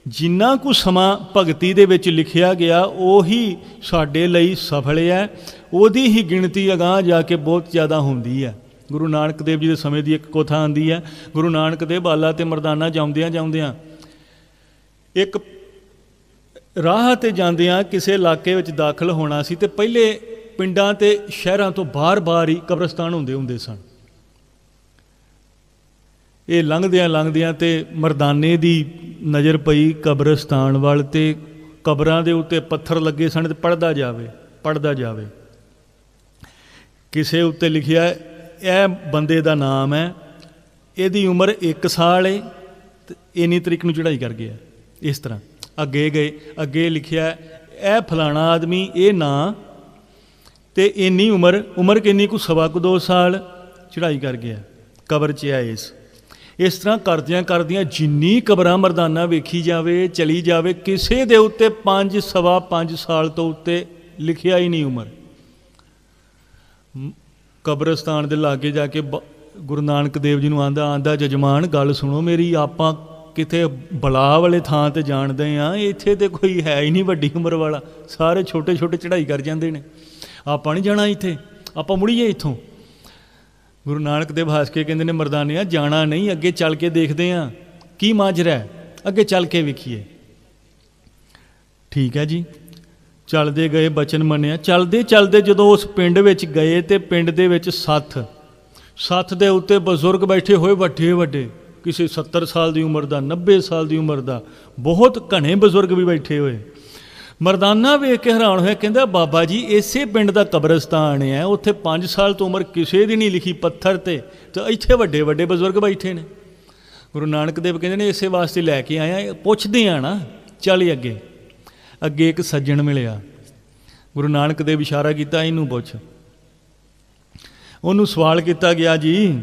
ਜਿੰਨਾ ਕੁ ਸਮਾਂ ਭਗਤੀ ਦੇ ਵਿੱਚ ਲਿਖਿਆ ਗਿਆ, ਉਹੀ ਸਾਡੇ ਲਈ ਸਫਲ ਹੈ ਉਹਦੀ ਹੀ ਗਿਣਤੀ ਅਗਾਹ ਜਾ ਕੇ ਬਹੁਤ ਜ਼ਿਆਦਾ ਹੁੰਦੀ ਹੈ ਗੁਰੂ ਨਾਨਕ ਦੇਵ ਜੀ ਦੇ ਸਮੇਂ ਦੀ ਇੱਕ ਕੋਥਾ ਆਂਦੀ ਹੈ ਗੁਰੂ ਨਾਨਕ ਦੇਵ ਬਾਲਾ ਤੇ ਮਰਦਾਨਾ ਜਾਉਂਦਿਆਂ ਜਾਂਦਿਆਂ ਇੱਕ ਰਾਹ ਤੇ ਜਾਂਦਿਆਂ ਕਿਸੇ ਇਲਾਕੇ ਵਿੱਚ ਦਾਖਲ ਹੋਣਾ ਸੀ ਤੇ ਪਹਿਲੇ ਪਿੰਡਾਂ ਤੇ ਸ਼ਹਿਰਾਂ ਤੋਂ ਬਾਹਰ-ਬਾਹਰ ਹੀ ਕਬਰਸਤਾਨ ਹੁੰਦੇ ਹੁੰਦੇ ਸਨ। ਇਹ ਲੰਘਦਿਆਂ ਲੰਘਦਿਆਂ ਤੇ ਮਰਦਾਨੇ ਦੀ ਨਜ਼ਰ ਪਈ ਕਬਰਸਤਾਨ ਵੱਲ ਤੇ ਕਬਰਾਂ ਦੇ ਉੱਤੇ ਪੱਥਰ ਲੱਗੇ ਸਨ ਤੇ ਪੜਦਾ ਜਾਵੇ ਪੜਦਾ ਜਾਵੇ। ਕਿਸੇ ਉੱਤੇ ਲਿਖਿਆ, ਇਹ ਬੰਦੇ ਦਾ ਨਾਮ ਹੈ, ਇਹਦੀ ਉਮਰ 1 ਸਾਲ ਏ ਤੇ ਇੰਨੀ ਤਰੀਕ ਨੂੰ ਚੜਾਈ ਕਰ ਗਿਆ। ਇਸ ਤਰ੍ਹਾਂ। ਅੱਗੇ ਗਏ, ਅੱਗੇ ਲਿਖਿਆ ਇਹ ਫਲਾਣਾ ਆਦਮੀ, ਇਹ ਨਾਂ, ਤੇ ਇੰਨੀ ਉਮਰ ਉਮਰ ਕਿੰਨੀ ਕੁ? ਸਵਾ ਕੁ 2 ਸਾਲ। ਚੜਾਈ ਕਰ ਗਿਆ, ਕਬਰ 'ਚ ਆਇਆ ਇਸ। ਇਸ ਤਰ੍ਹਾਂ ਕਰਦਿਆਂ ਕਰਦਿਆਂ ਜਿੰਨੀ ਕਬਰਾਂ ਮਰਦਾਨਾ ਵੇਖੀ ਜਾਵੇ, ਚਲੀ ਜਾਵੇ, ਕਿਸੇ ਦੇ ਉੱਤੇ 5 ਸਵਾ 5 ਸਾਲ ਤੋਂ ਉੱਤੇ ਲਿਖਿਆ ਹੀ ਨਹੀਂ ਉਮਰ। ਕਬਰਸਤਾਨ ਦੇ ਲਾਗੇ ਜਾ ਕੇ ਗੁਰੂ ਨਾਨਕ ਦੇਵ ਜੀ ਨੂੰ ਆਂਦਾ ਆਂਦਾ ਜਜਮਾਨ, ਗੱਲ ਸੁਣੋ ਮੇਰੀ, ਆਪਾਂ ਕਿਤੇ ਬਲਾ ਵਾਲੇ ਥਾਂ ਤੇ ਜਾਣਦੇ ਆ, ਇੱਥੇ ਤੇ ਕੋਈ ਹੈ ਹੀ ਨਹੀਂ ਵੱਡੀ ਉਮਰ ਵਾਲਾ। ਸਾਰੇ ਛੋਟੇ ਛੋਟੇ ਚੜ੍ਹਾਈ ਕਰ ਜਾਂਦੇ ਨੇ। ਆਪਾਂ ਨਹੀਂ ਜਾਣਾ ਇੱਥੇ। ਆਪਾਂ ਮੁੜੀਏ ਇੱਥੋਂ। ਗੁਰੂ ਨਾਨਕ ਦੇਵ ਹੱਸ ਕੇ ਕਹਿੰਦੇ ਨੇ, ਮਰਦਾਨਿਆ, ਜਾਣਾ ਨਹੀਂ, ਅੱਗੇ ਚੱਲ ਕੇ ਦੇਖਦੇ ਆ। ਕੀ ਮਾਜਰਾ ਅੱਗੇ ਚੱਲ ਕੇ ਵੇਖੀਏ। ਠੀਕ ਹੈ ਜੀ। ਚੱਲਦੇ ਗਏ ਬਚਨ ਮੰਨਿਆ। ਚੱਲਦੇ ਚੱਲਦੇ ਜਦੋਂ ਉਸ ਪਿੰਡ ਵਿੱਚ ਗਏ ਤੇ ਪਿੰਡ ਦੇ ਵਿੱਚ ਸੱਥ। ਸੱਥ ਦੇ ਉੱਤੇ ਬਜ਼ੁਰਗ ਬੈਠੇ ਹੋਏ ਵੱਡੇ ਵੱਡੇ। ਕਿਸੇ 70 ਸਾਲ ਦੀ ਉਮਰ ਦਾ 90 ਸਾਲ ਦੀ ਉਮਰ ਦਾ, ਬਹੁਤ ਘਣੇ ਬਜ਼ੁਰਗ ਵੀ ਬੈਠੇ ਹੋਏ। ਮਰਦਾਨਾ ਵੇਖ ਕੇ ਹੈਰਾਨ ਹੋਇਆ, ਕਹਿੰਦਾ, ਬਾਬਾ ਜੀ, ਇਸੇ ਪਿੰਡ ਦਾ ਕਬਰਸਤਾਨ ਹੈ, ਉੱਥੇ 5 ਸਾਲ ਤੋਂ ਉਮਰ ਕਿਸੇ ਦੀ ਨਹੀਂ ਲਿਖੀ ਪੱਥਰ ਤੇ ਤੇ ਇੱਥੇ ਵੱਡੇ ਵੱਡੇ ਬਜ਼ੁਰਗ ਬੈਠੇ ਨੇ। ਗੁਰੂ ਨਾਨਕ ਦੇਵ ਕਹਿੰਦੇ ਨੇ, ਇਸੇ ਵਾਸਤੇ ਲੈ ਕੇ ਆਇਆ ਪੁੱਛਦੇ ਆ ਨਾ, ਚੱਲ ਅੱਗੇ। ਅੱਗੇ ਇੱਕ ਸੱਜਣ ਮਿਲਿਆ। ਗੁਰੂ ਨਾਨਕ ਦੇਵ ਇਸ਼ਾਰਾ ਕੀਤਾ, ਇਹਨੂੰ ਪੁੱਛ। ਉਹਨੂੰ ਸਵਾਲ ਕੀਤਾ ਗਿਆ, ਜੀ,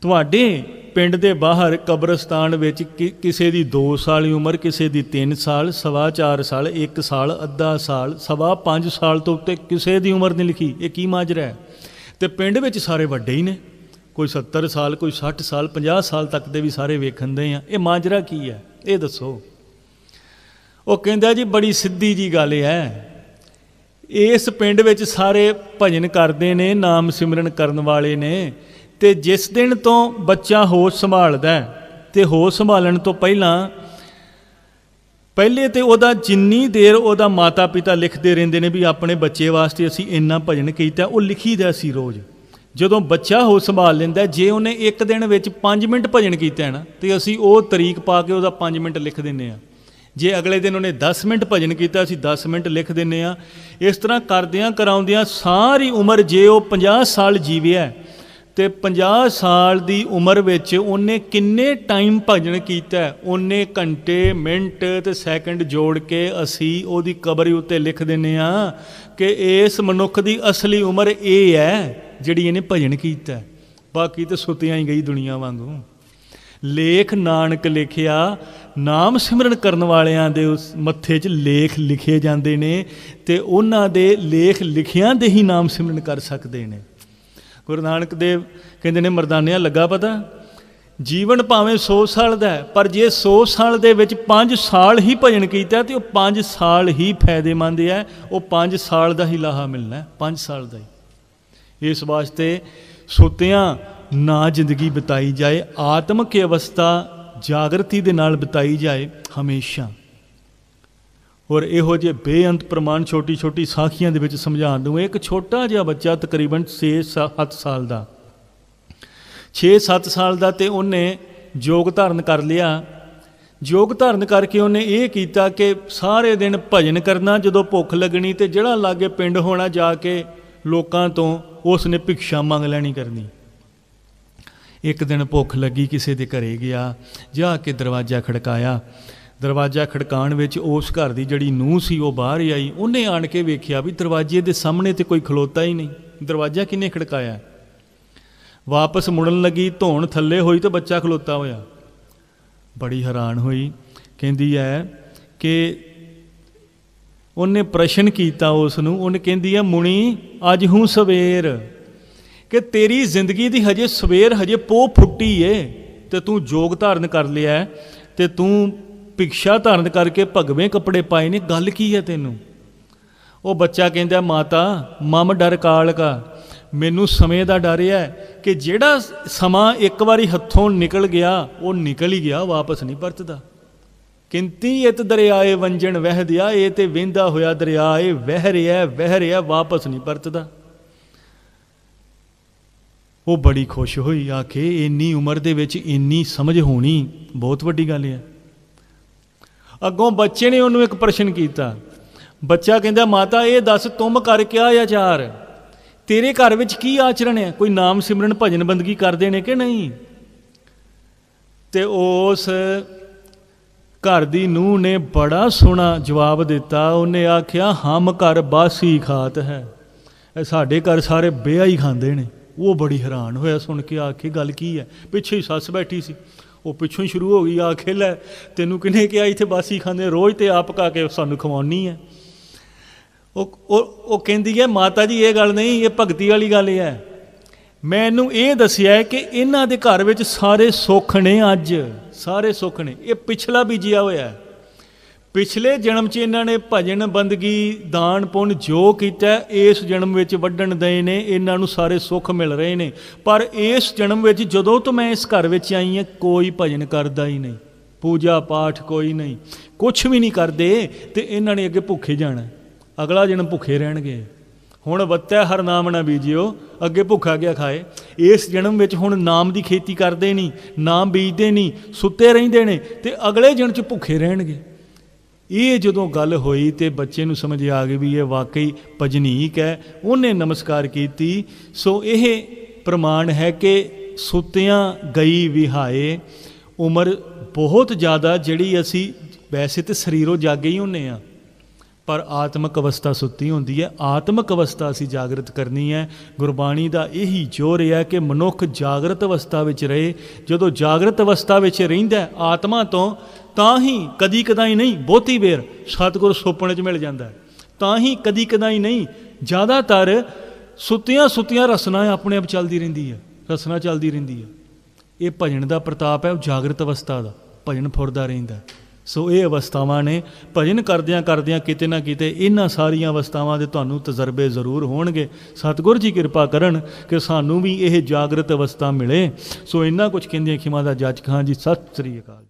ਤੁਹਾਡੇ ਪਿੰਡ ਦੇ ਬਾਹਰ ਕਬਰਸਤਾਨ ਵਿੱਚ ਕਿ- ਕਿਸੇ ਦੀ 2 ਸਾਲ ਦੀ ਉਮਰ, ਕਿਸੇ ਦੀ 3 ਸਾਲ, ਸਵਾ 4 ਸਾਲ 1 ਸਾਲ, ਅੱਧਾ ਸਾਲ, ਸਵਾ 5 ਸਾਲ ਤੋਂ ਉੱਤੇ ਕਿਸੇ ਦੀ ਉਮਰ ਨਹੀਂ ਲਿਖੀ। ਇਹ ਕੀ ਮਾਜਰਾ ਹੈ? ਤੇ ਪਿੰਡ ਵਿੱਚ ਸਾਰੇ ਵੱਡੇ ਹੀ ਨੇ। ਕੋਈ 70 ਸਾਲ, ਕੋਈ 60 ਸਾਲ 50 ਸਾਲ ਤੱਕ ਦੇ ਵੀ ਸਾਰੇ ਵੇਖਣ ਦੇ ਆ। ਇਹ ਮਾਜਰਾ ਕੀ ਹੈ? ਇਹ ਦੱਸੋ। ਉਹ ਕਹਿੰਦਾ ਜੀ, ਬੜੀ ਸਿੱਧੀ ਜੀ ਗੱਲ ਹੈ। ਇਸ ਪਿੰਡ ਵਿੱਚ ਸਾਰੇ ਭਜਨ ਕਰਦੇ ਨੇ, ਨਾਮ ਸਿਮਰਨ ਕਰਨ ਵਾਲੇ ਨੇ। ਤੇ ਜਿਸ ਦਿਨ ਤੋਂ ਬੱਚਾ ਹੋਸ਼ ਸੰਭਾਲਦਾ ਹੈ ਤੇ ਹੋਸ਼ ਸੰਭਾਲਣ ਤੋਂ ਪਹਿਲਾਂ, ਪਹਿਲੇ ਤੇ ਉਹਦਾ ਜਿੰਨੀ ਦੇਰ ਉਹਦਾ ਮਾਤਾ ਪਿਤਾ ਲਿਖਦੇ ਰਹਿੰਦੇ ਨੇ ਵੀ ਆਪਣੇ ਬੱਚੇ ਵਾਸਤੇ ਅਸੀਂ ਇੰਨਾ ਭਜਨ ਕੀਤਾ, ਉਹ ਲਿਖੀਦਾ ਸੀ ਰੋਜ਼। ਜਦੋਂ ਬੱਚਾ ਹੋ ਸੰਭਾਲ ਲੈਂਦਾ, ਜੇ ਉਹਨੇ ਇੱਕ ਦਿਨ ਵਿੱਚ 5 ਮਿੰਟ ਭਜਨ ਕੀਤਾ ਹੈ ਨਾ, ਤੇ ਅਸੀਂ ਉਹ ਤਰੀਕ ਪਾ ਕੇ ਉਹਦਾ 5 ਮਿੰਟ ਲਿਖ ਦਿੰਨੇ ਆ ਜੇ ਅਗਲੇ ਦਿਨ ਉਹਨੇ 10 ਮਿੰਟ ਭਜਨ ਕੀਤਾ, ਅਸੀਂ 10 ਮਿੰਟ ਲਿਖ ਦਿੰਨੇ ਆ ਇਸ ਤਰ੍ਹਾਂ ਕਰਦਿਆਂ ਕਰਾਉਂਦਿਆਂ ਸਾਰੀ ਉਮਰ ਜੇ ਉਹ 50 ਸਾਲ ਜੀਵਿਆ ਤੇ 50 ਸਾਲ ਦੀ ਉਮਰ ਵਿੱਚ ਉਹਨੇ ਕਿੰਨੇ ਟਾਈਮ ਭਜਨ ਕੀਤਾ? ਹੈ? ਉਹਨੇ ਘੰਟੇ, ਮਿੰਟ ਤੇ ਸੈਕਿੰਡ ਜੋੜ ਕੇ ਅਸੀਂ ਉਹਦੀ ਕਬਰ ਉੱਤੇ ਲਿਖ ਦਿੰਨੇ ਆ ਕਿ ਇਸ ਮਨੁੱਖ ਦੀ ਅਸਲੀ ਉਮਰ ਇਹ ਹੈ ਜਿਹੜੀ ਇਹਨੇ ਭਜਨ ਕੀਤਾ। ਬਾਕੀ ਤੇ ਸੁੱਤਿਆਂ ਹੀ ਗਈ ਦੁਨੀਆ ਵਾਂਗੂ। ਲੇਖ ਨਾਨਕ ਲਿਖਿਆ, ਨਾਮ ਸਿਮਰਨ ਕਰਨ ਵਾਲਿਆਂ ਦੇ ਉਸ ਮੱਥੇ 'ਚ ਲੇਖ ਲਿਖੇ ਜਾਂਦੇ ਨੇ ਤੇ ਉਹਨਾਂ ਦੇ ਲੇਖ ਲਿਖਿਆਂ ਦੇ ਹੀ ਨਾਮ ਸਿਮਰਨ ਕਰ ਸਕਦੇ ਨੇ। ਗੁਰੂ ਨਾਨਕ ਦੇਵ ਕਹਿੰਦੇ ਨੇ, ਮਰਦਾਨਿਆਂ ਲੱਗਾ ਪਤਾ। ਜੀਵਨ ਭਾਵੇਂ 100 ਸਾਲ ਦਾ ਪਰ ਜੇ 100 ਸਾਲ ਦੇ ਵਿੱਚ 5 ਸਾਲ ਹੀ ਭਜਨ ਕੀਤਾ ਤੇ ਉਹ 5 ਸਾਲ ਹੀ ਫਾਇਦੇਮੰਦ ਹੈ। ਉਹ 5 ਸਾਲ ਦਾ ਹੀ ਲਾਹਾ ਮਿਲਣਾ ਹੈ 5 ਸਾਲ ਦਾ ਹੀ। ਇਸ ਵਾਸਤੇ ਸੁੱਤਿਆਂ, ਨਾ ਜ਼ਿੰਦਗੀ ਬਿਤਾਈ ਜਾਏ, ਆਤਮਿਕ ਅਵਸਥਾ ਜਾਗਰਤੀ ਦੇ ਨਾਲ ਬਿਤਾਈ ਜਾਏ ਹਮੇਸ਼ਾ। ਔਰ ਇਹੋ ਜਿਹੇ ਬੇਅੰਤ ਪ੍ਰਮਾਣ ਛੋਟੀ ਛੋਟੀ ਸਾਖੀਆਂ ਦੇ ਵਿੱਚ ਸਮਝਾਉਣ ਨੂੰ ਇੱਕ ਛੋਟਾ ਜਿਹਾ ਬੱਚਾ ਤਕਰੀਬਨ 6-7 ਸਾਲ ਦਾ। 6-7 ਸਾਲ ਦਾ ਤੇ ਉਹਨੇ ਯੋਗ ਧਾਰਨ ਕਰ ਲਿਆ। ਯੋਗ ਧਾਰਨ ਕਰਕੇ ਉਹਨੇ ਇਹ ਕੀਤਾ ਕਿ ਸਾਰੇ ਦਿਨ ਭਜਨ ਕਰਨਾ, ਜਦੋਂ ਭੁੱਖ ਲੱਗਣੀ ਤੇ ਜਿਹੜਾ ਲਾਗੇ ਪਿੰਡ ਹੋਣਾ ਜਾ ਕੇ ਲੋਕਾਂ ਤੋਂ ਉਸ ਨੇ ਭਿਕਸ਼ਾ ਮੰਗ ਲੈਣੀ ਕਰਨੀ। ਇੱਕ ਦਿਨ ਭੁੱਖ ਲੱਗੀ, ਕਿਸੇ ਦੇ ਘਰੇ ਗਿਆ, ਜਾ ਕੇ ਦਰਵਾਜ਼ਾ ਖੜਕਾਇਆ। ਦਰਵਾਜ਼ਾ ਖੜਕਾਉਣ ਵਿੱਚ ਉਸ ਘਰ ਦੀ ਜਿਹੜੀ ਨੂੰਹ ਸੀ, ਉਹ ਬਾਹਰ ਹੀ ਆਈ। ਉਹਨੇ ਆਣ ਕੇ ਵੇਖਿਆ ਵੀ ਦਰਵਾਜ਼ੇ ਦੇ ਸਾਹਮਣੇ ਤੇ ਕੋਈ ਖਲੋਤਾ ਹੀ ਨਹੀਂ। ਦਰਵਾਜ਼ਾ ਕਿਨੇ ਖੜਕਾਇਆ? ਵਾਪਸ ਮੁੜਨ ਲੱਗੀ, ਧੌਣ ਥੱਲੇ ਹੋਈ ਤਾਂ ਬੱਚਾ ਖਲੋਤਾ ਹੋਇਆ। ਬੜੀ ਹੈਰਾਨ ਹੋਈ। ਕਹਿੰਦੀ ਹੈ ਕਿ ਉਹਨੇ ਪ੍ਰਸ਼ਨ ਕੀਤਾ ਉਸ ਨੂੰ। ਉਹਨੇ ਕਹਿੰਦੀ ਹੈ ਮੁਣੀ ਅੱਜ ਹੂੰ ਸਵੇਰ। ਕਿ ਤੇਰੀ ਜ਼ਿੰਦਗੀ ਦੀ ਹਜੇ ਸਵੇਰ ਹਜੇ ਪੋ ਫੁੱਟੀ ਏ ਤੇ ਤੂੰ ਜੋਗ ਧਾਰਨ ਕਰ ਲਿਆ ਹੈ ਤੇ ਤੂੰ ਭਿਕਸ਼ਾ ਧਾਰਨ ਕਰਕੇ ਭਗਵੇਂ ਕੱਪੜੇ ਪਾਏ ਨੇ, ਗੱਲ ਕੀ ਹੈ ਤੈਨੂੰ? ਉਹ ਬੱਚਾ ਕਹਿੰਦਾ, ਮਾਤਾ, ਮਮ ਡਰ ਕਾਲ ਕਾ ਮੈਨੂੰ ਸਮੇਂ ਦਾ ਡਰ ਹੈ ਕਿ ਜਿਹੜਾ ਸਮਾਂ ਇੱਕ ਵਾਰੀ ਹੱਥੋਂ ਨਿਕਲ ਗਿਆ, ਉਹ ਨਿਕਲ ਹੀ ਗਿਆ, ਵਾਪਸ ਨਹੀਂ ਪਰਤਦਾ। ਕਿੰਤੀ ਇਤ ਦਰਿਆਏ ਵੰਜਣ ਵਹਿ ਦਿਆ, ਇਹ ਤੇ ਵਹਿੰਦਾ ਹੋਇਆ ਦਰਿਆ ਇਹ ਵਹਿ ਰਿਹਾ ਵਹਿ ਰਿਹਾ, ਵਾਪਸ ਨਹੀਂ ਪਰਤਦਾ। ਉਹ ਬੜੀ ਖੁਸ਼ ਹੋਈ, ਆਖੇ, ਇੰਨੀ ਉਮਰ ਦੇ ਵਿੱਚ ਇੰਨੀ ਸਮਝ ਹੋਣੀ ਬਹੁਤ ਵੱਡੀ ਗੱਲ ਹੈ। ਅੱਗੋਂ ਬੱਚੇ ਨੇ ਉਹਨੂੰ ਇੱਕ ਪ੍ਰਸ਼ਨ ਕੀਤਾ। ਬੱਚਾ ਕਹਿੰਦਾ, ਮਾਤਾ, ਇਹ ਦੱਸ ਤੁਮ ਕਰ ਕਿਆ ਆਚਾਰ? ਤੇਰੇ ਘਰ ਵਿੱਚ ਕੀ ਆਚਰਣ ਹੈ? ਕੋਈ ਨਾਮ ਸਿਮਰਨ ਭਜਨ ਬੰਦਗੀ ਕਰਦੇ ਨੇ ਕਿ ਨਹੀਂ? ਤੇ ਉਸ ਘਰ ਦੀ ਨੂੰਹ ਨੇ ਬੜਾ ਸੋਹਣਾ ਜਵਾਬ ਦਿੱਤਾ। ਉਹਨੇ ਆਖਿਆ, ਹਮ ਘਰ ਬਾਸੀ ਖਾਤ ਹੈ। ਸਾਡੇ ਘਰ ਸਾਰੇ ਬੇਆ ਹੀ ਖਾਂਦੇ ਨੇ। ਉਹ ਬੜੀ ਹੈਰਾਨ ਹੋਇਆ ਸੁਣ ਕੇ, ਆਖੇ, ਗੱਲ ਕੀ ਹੈ? ਪਿੱਛੇ ਹੀ ਸੱਸ ਬੈਠੀ ਸੀ। ਉਹ ਪਿੱਛੋਂ ਹੀ ਸ਼ੁਰੂ ਹੋ ਗਈ ਆਖੇ ਲੈ ਤੈਨੂੰ ਕਿਹਨੇ ਕਿਹਾ, ਇੱਥੇ ਬਾਸੀ ਖਾਂਦੇ, ਰੋਜ਼ ਤੇ ਆਪ ਕਾ ਕੇ ਸਾਨੂੰ ਖਵਾਉਣੀ ਹੈ। ਉਹ ਉਹ ਉਹ ਕਹਿੰਦੀ ਹੈ, ਮਾਤਾ ਜੀ, ਇਹ ਗੱਲ ਨਹੀਂ, ਇਹ ਭਗਤੀ ਵਾਲੀ ਗੱਲ ਹੈ। ਮੈਨੂੰ ਇਹ ਦੱਸਿਆ ਕਿ ਇਹਨਾਂ ਦੇ ਘਰ ਵਿੱਚ ਸਾਰੇ ਸੁੱਖ ਨੇ ਅੱਜ, ਸਾਰੇ ਸੁੱਖ ਨੇ। ਇਹ ਪਿਛਲਾ ਬੀਜਿਆ ਹੋਇਆ ਹੈ। ਪਿਛਲੇ ਜਨਮ 'ਚ ਇਹਨਾਂ ਨੇ ਭਜਨ ਬੰਦਗੀ, ਦਾਨ ਪੁੰਨ ਜੋ ਕੀਤਾ, ਇਸ ਜਨਮ ਵਿੱਚ ਵੱਢਣ ਦੇ ਨੇ, ਇਹਨਾਂ ਨੂੰ ਸਾਰੇ ਸੁੱਖ ਮਿਲ ਰਹੇ ਨੇ। ਪਰ ਇਸ ਜਨਮ ਵਿੱਚ ਜਦੋਂ ਤੋਂ ਮੈਂ ਇਸ ਘਰ ਵਿੱਚ ਆਈ ਹਾਂ, ਕੋਈ ਭਜਨ ਕਰਦਾ ਹੀ ਨਹੀਂ। ਪੂਜਾ ਪਾਠ ਕੋਈ ਨਹੀਂ। ਕੁਝ ਵੀ ਨਹੀਂ ਕਰਦੇ ਤੇ ਇਹਨਾਂ ਨੇ ਅੱਗੇ ਭੁੱਖੇ ਜਾਣਾ। ਅਗਲਾ ਜਨਮ ਭੁੱਖੇ ਰਹਿਣਗੇ। ਹੁਣ ਵੱਤੈ ਹਰ ਨਾਮ ਨਾ ਬੀਜਿਓ, ਅੱਗੇ ਭੁੱਖਾ ਗਿਆ ਖਾਏ? ਇਸ ਜਨਮ ਵਿੱਚ ਹੁਣ ਨਾਮ ਦੀ ਖੇਤੀ ਕਰਦੇ ਨਹੀਂ, ਨਾਮ ਬੀਜਦੇ ਨਹੀਂ, ਸੁੱਤੇ ਰਹਿੰਦੇ ਨੇ ਤੇ ਅਗਲੇ ਜਨਮ ਚ ਭੁੱਖੇ ਰਹਿਣਗੇ। ਇਹ ਜਦੋਂ ਗੱਲ ਹੋਈ ਤੇ ਬੱਚੇ ਨੂੰ ਸਮਝ ਆ ਗਈ ਵੀ ਇਹ ਵਾਕਈ ਭਜਨੀਕ ਹੈ, ਉਹਨੇ ਨਮਸਕਾਰ ਕੀਤੀ। ਸੋ ਇਹ ਪ੍ਰਮਾਣ ਹੈ ਕਿ ਸੁੱਤਿਆਂ ਗਈ ਵਿਹਾਏ ਉਮਰ ਬਹੁਤ ਜ਼ਿਆਦਾ ਜਿਹੜੀ ਅਸੀਂ ਵੈਸੇ ਤੇ ਸਰੀਰੋਂ ਜਾਗੇ ਹੀ ਹੁੰਨੇ ਆ, ਪਰ ਆਤਮਿਕ ਅਵਸਥਾ ਸੁੱਤੀ ਹੁੰਦੀ ਹੈ। ਆਤਮਿਕ ਅਵਸਥਾ ਅਸੀਂ ਜਾਗਰਤ ਕਰਨੀ ਹੈ। ਗੁਰਬਾਣੀ ਦਾ ਇਹੀ ਜ਼ੋਰ ਹੈ ਕਿ ਮਨੁੱਖ ਜਾਗਰਤ ਅਵਸਥਾ ਵਿੱਚ ਰਹੇ। ਜਦੋਂ ਜਾਗਰਤ ਅਵਸਥਾ ਵਿੱਚ ਰਹਿੰਦਾ ਆਤਮਾ ਤੋਂ ਤਾਂ ਹੀ ਕਦੀ ਕਦਾਈ ਨਹੀਂ, ਬਹੁਤੀ ਵੇਰ ਸਤਿਗੁਰ ਸੁਪਨੇ 'ਚ ਮਿਲ ਜਾਂਦਾ ਹੈ। ਤਾਂ ਹੀ ਕਦੀ ਕਦਾਈ ਨਹੀਂ, ਜ਼ਿਆਦਾਤਰ ਸੁੱਤੀਆਂ ਸੁੱਤੀਆਂ ਰਸਨਾ ਆਪਣੇ ਆਪ ਚੱਲਦੀ ਰਹਿੰਦੀ ਹੈ, ਰਸਨਾ ਚੱਲਦੀ ਰਹਿੰਦੀ ਹੈ। ਇਹ ਭਜਨ ਦਾ ਪ੍ਰਤਾਪ ਹੈ, ਉਹ ਜਾਗਰਤ ਅਵਸਥਾ ਦਾ, ਭਜਨ ਫੁਰਦਾ ਰਹਿੰਦਾ ਸੋ ਇਹ ਅਵਸਥਾਵਾਂ ਨੇ ਭਜਨ ਕਰਦਿਆਂ ਕਰਦਿਆਂ ਕਿਤੇ ਨਾ ਕਿਤੇ ਇਹਨਾਂ ਸਾਰੀਆਂ ਅਵਸਥਾਵਾਂ ਦੇ ਤੁਹਾਨੂੰ ਤਜਰਬੇ ਜ਼ਰੂਰ ਹੋਣਗੇ। ਸਤਿਗੁਰ ਜੀ ਕਿਰਪਾ ਕਰਨ ਕਿ ਸਾਨੂੰ ਵੀ ਇਹ ਜਾਗਰਤ ਅਵਸਥਾ ਮਿਲੇ। ਸੋ ਇੰਨਾ ਕੁਝ ਕਹਿੰਦੇ ਖਿਮਾ ਦਾ ਜੱਜ ਖਾਨ ਜੀ, ਸਤਿ ਸ੍ਰੀ ਅਕਾਲ